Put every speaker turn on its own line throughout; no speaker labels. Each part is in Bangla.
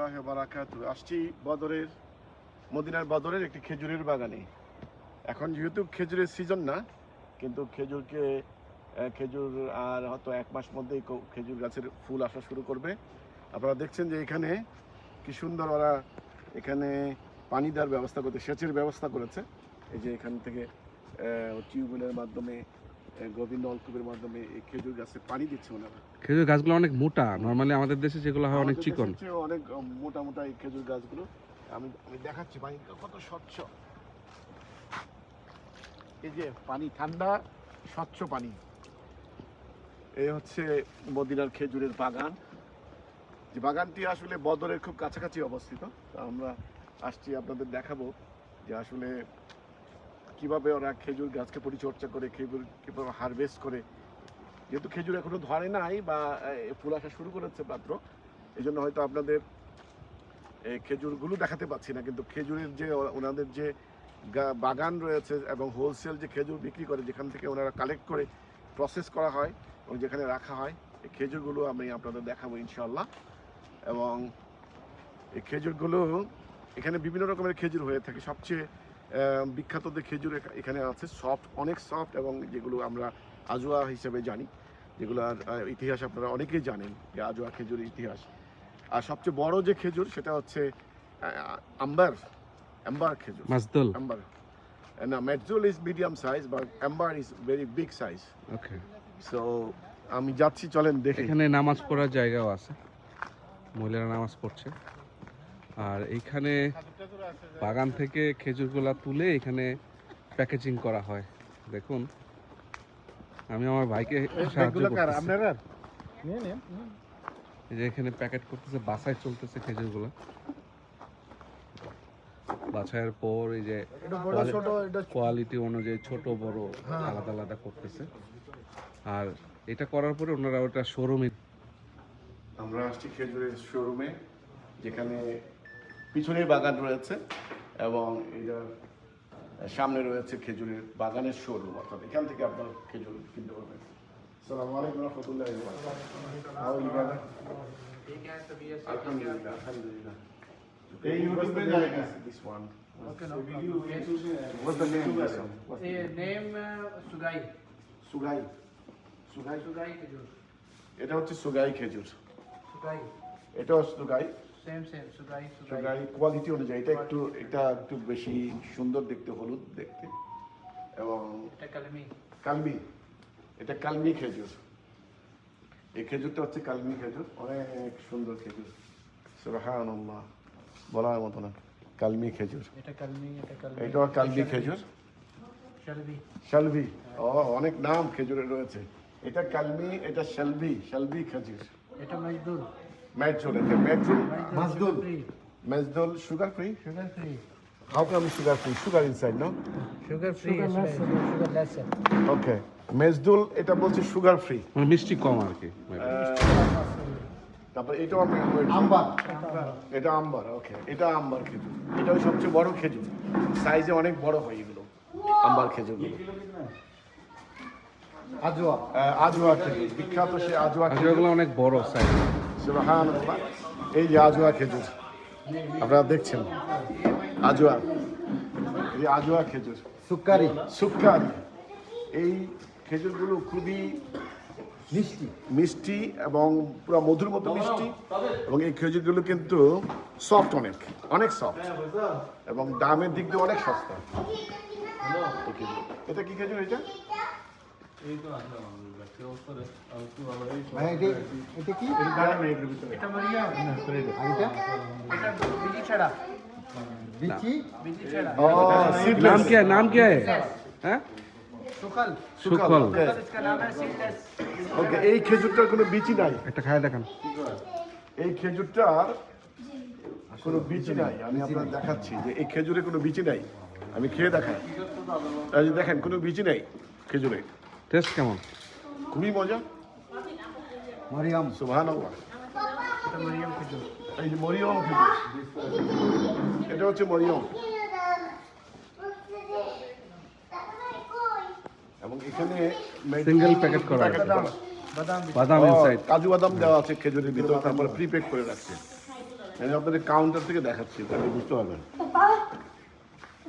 রহমতুল্লাহ বারাকাতু আসছি বদরের, মদিনার বদরের একটি খেজুরের বাগানে। এখন যেহেতু খেজুরের সিজন না, কিন্তু খেজুরকে খেজুর আর হয়তো এক মাস মধ্যেই খেজুর গাছের ফুল আসা শুরু করবে। আপনারা দেখছেন যে এখানে কি সুন্দর ওরা এখানে পানি দেওয়ার ব্যবস্থা করতে সেচের ব্যবস্থা করেছে। এই যে এখান থেকে টিউবওয়েলের মাধ্যমে গভীর নলকূপের মাধ্যমে এই খেজুর গাছে পানি দিচ্ছে ওনারা।
খেজুর গাছগুলো অনেক মোটা। নর্মালি আমাদের দেশে যেগুলো হয় অনেক চিকন।
অনেক মোটা মোটা এই খেজুর গাছগুলো। আমি আমি দেখাচ্ছি পানি কত স্বচ্ছ। এই যে পানি ঠান্ডা স্বচ্ছ পানি। এই হচ্ছে মদিনার খেজুরের বাগান। যে বাগানটি আসলে বদরের খুব কাছাকাছি অবস্থিত। আমরা আসছি আপনাদের দেখাবো যে আসলে কীভাবে ওরা খেজুর গাছকে পরিচর্যা করে, খেজুর কীভাবে হারভেস্ট করে? যেহেতু খেজুর এখনও ধরে নাই বা ফুল আসা শুরু করেছে মাত্র এই জন্য হয়তো আপনাদের এই খেজুরগুলো দেখাতে পাচ্ছি না। কিন্তু খেজুরের যে ওনাদের যে বাগান রয়েছে এবং হোলসেল যে খেজুর বিক্রি করে, যেখান থেকে ওনারা কালেক্ট করে প্রসেস করা হয় এবং যেখানে রাখা হয় এই খেজুরগুলো আমি আপনাদের দেখাবো ইনশাল্লাহ এবং এই খেজুরগুলো, এখানে বিভিন্ন রকমের খেজুর হয়ে থাকে। সবচেয়ে বিখ্যাত যে খেজুর এখানে আছে সফট অনেক সফট এবং যেগুলো আমরা আজোয়া হিসেবে জানি যেগুলোর ইতিহাস আপনারা অনেকেই জানেন যে আজোয়া খেজুরের ইতিহাস। আর সবচেয়ে বড় যে খেজুর সেটা হচ্ছে আম্বার আম্বার খেজুর।
মাছদল
আম্বার। না Medjool is medium size but Ambar is very big size
okay
so আমি যাচ্ছি চলেন দেখি।
এখানে নামাজ পড়ার জায়গাও আছে। মহিলারা নামাজ পড়ছে। আর এইখানে বাগান থেকে খেজুরগুলা তুলে এখানে প্যাকেজিং করা হয়। দেখুন আমি আমার ভাইকে সাহায্য এই যে এখানে প্যাকেট করতেছে বাসায় চলতেছে খেজুরগুলো। বাছাইয়ের পর এই যে কোয়ালিটি অনুযায়ী ছোট বড় আলাদা আলাদা করতেছে। আর এটা করার পরে ওনারা ওটা শোরুমে
আমরা আসছি খেজুরের শোরুমে যেখানে পিছনে বাগান রয়েছে এবং এটার সামনে রয়েছে খেজুরের বাগানের শোরুম অর্থাৎ এখান থেকে আপনার খেজুর কিনতে পারবেন। সালাম আলাইকুম রহমতুল্লাহ you? আলহামদুলিল্লাহ আলহামদুলিল্লাহ। এই ইউটিউবে জায়গা this one.
Okay, no
What's the name? this one? What's the name?
name uh, Sugai.
সুগাই সুগাই
Sugai Kajur.
এটা হচ্ছে সুগাই খেজুর।
Sugai.
এটাও সুগাই কোয়ালিটি অনুযায়ী এটা একটু এটা একটু বেশি সুন্দর দেখতে হলুদ দেখতে। এবং
এটা.
কালমি। এটা কালমি খেজুর। এই খেজুরটা হচ্ছে কালমি খেজুর অনেক সুন্দর খেজুর। সুবহানাল্লাহ বলার মতো না কালমি খেজুর।
এটা
কালমি খেজুর. শালভি ও অনেক নাম খেজুরের রয়েছে। এটা কালমি এটা শালভি শালভি খেজুর।
এটা
এটা Medjool
Majdul. Sugar free.
Sugar free
Sugar free.
How come sugar free sugar inside no
Sugar free. Sugar less. Sugar less.
Medjool এটা বলছে সুগার ফ্রি
মানে মিষ্টি কম আর কি
তারপর এটাও আমি আম্বার। এটা আম্বার ওকে এটা আম্বার খেজুর। এটা ওই সবচেয়ে বড় খেজুর। সাইজে অনেক বড় হয় এগুলো। আম্বার খেজুরগুলো।
আজোয়া।
আজওয়া খেজুর। বিখ্যাত সে আজওয়া খেজুর।
খেজুরগুলো অনেক বড় সাইজ
এই যে আজওয়া খেজুর আপনারা দেখছেন? আজওয়া এই আজওয়া খেজুর।
সুকারি
সুকারি এই খেজুরগুলো খুবই
মিষ্টি।
মিষ্টি এবং পুরো মধুর মতো মিষ্টি। এবং এই খেজুরগুলো কিন্তু সফট অনেক অনেক সফট এবং দামের দিক দিয়ে অনেক সস্তা। এটা কি খেজুর এটা?
ভাই এটা এটা কি
এটা দাঁড়ান না এগুলোর ভিতরে।
এটা Maria.
আর এটা
এটা Biji Chada.
বিচি
Biji Chada.
ও, seedless।
নাম কি নাম কি হ্যাঁ
Sukhal.
সুকল
Okay.
Sukhal इसका नाम है seedless.
ওকে এই খেজুরটার কোনো বিচি নাই
একটা খায় দেখান
এই খেজুরটার কোনো বিচি নাই আমি আপনার দেখাচ্ছি যে এই খেজুরে কোনো বিচি নাই আমি খেয়ে দেখাই এই যে দেখেন কোনো বিচি নাই খেজুরে
টেস্ট কেমন?
খুবই মজা।
মারিয়াম।
সুভান
এটা Mariam Kajur.
এই যে মরিয়ম খেজুর। এটা হচ্ছে মরিয়ম। এবং এখানে
Single packet করা আছে।
packet
বাদাম ইনসাইড
কাজু বাদাম দেওয়া আছে খেজুরের ভিতরে তারপরে প্রিপেক করে রাখছে। আমি আপনাদের কাউন্টার থেকে দেখাচ্ছি তাহলে বুঝতে পারবেন।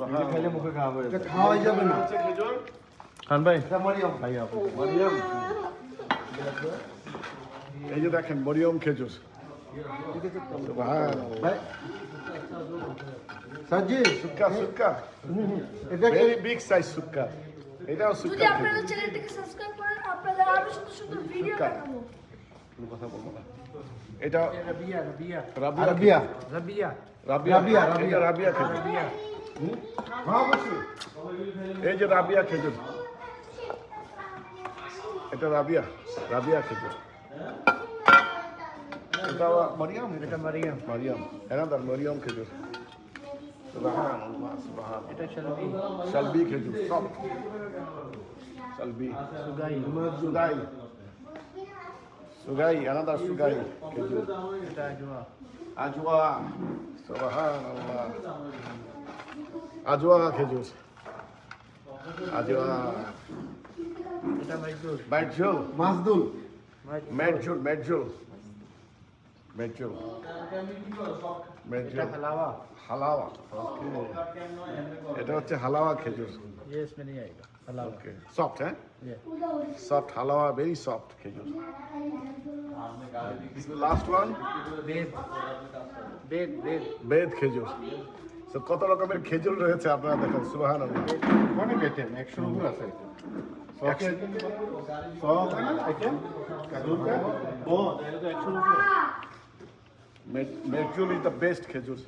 হ্যাঁ,
খেলে মুখে হ্যাঁ। খাওয়া হয়ে যাবে। খাওয়াই
যাবে না। খেজুর খান ভাই।
এটা মরিয়ম। ভাই আপনি।
মরিয়ম। এই যে দেখেন মরিয়ম খেজুর। হ্যাঁ।
ভাই। সাজি
সুক্কা সুক্কা।
এটা
ভেরি বিগ সাইজ সুক্কা। এটাও সুক্কা
যদি
আপনারা
চ্যানেলটিকে সাবস্ক্রাইব করেন আপনাদের আরও সুন্দর সুন্দর ভিডিও পাবো
কোনো কথা বলব না। এটা রাবিয়া রাবিয়া।
রাবিয়া
রাবিয়া। রাবিয়া। রাবিয়া।
রাবিয়া রাবিয়া
এই যে রাবিয়া খেজুর এটা রাবিয়া রাবিয়া খেজুর এটা মরিয়ম
এটা মরিয়ম
মরিয়ম এনাদার মরিয়ম খেজুর সুবহানাল্লাহ সুবহান
এটা শলবি
শালবি খেজুর সব শালবি
সুগাই
সুগাই সুগাই এনাদার সুগাই খেজুর
এটা আজওয়া
আজওয়া সুবহানাল্লাহ আজওয়া খেজুর আজওয়া
এটা মজদুর
মেটজুল
মাসদুল
মেটজুল মেটজুল মেটজুল
এটা
মেটজুল
हलावा
হালাওয়া ওকে এটা হচ্ছে হালাওয়া খেজুর
ये इसमें नहीं आएगा हलावा
ওকে সফট হ্যাঁ
ये
সফট হালাওয়া ভেরি সফট খেজুর লাস্ট ওয়ান
बेद बेद बेद
বেদ খেজুর তো কত রকমের খেজুর রয়েছে আপনারা দেখেন সুবাহান
অনেক আইটেম একশো উপর আছে
মেটজুল ইজ দ্য বেস্ট খেজুর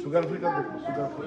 সুগার ফ্রিটা দেখব সুগার ফ্রি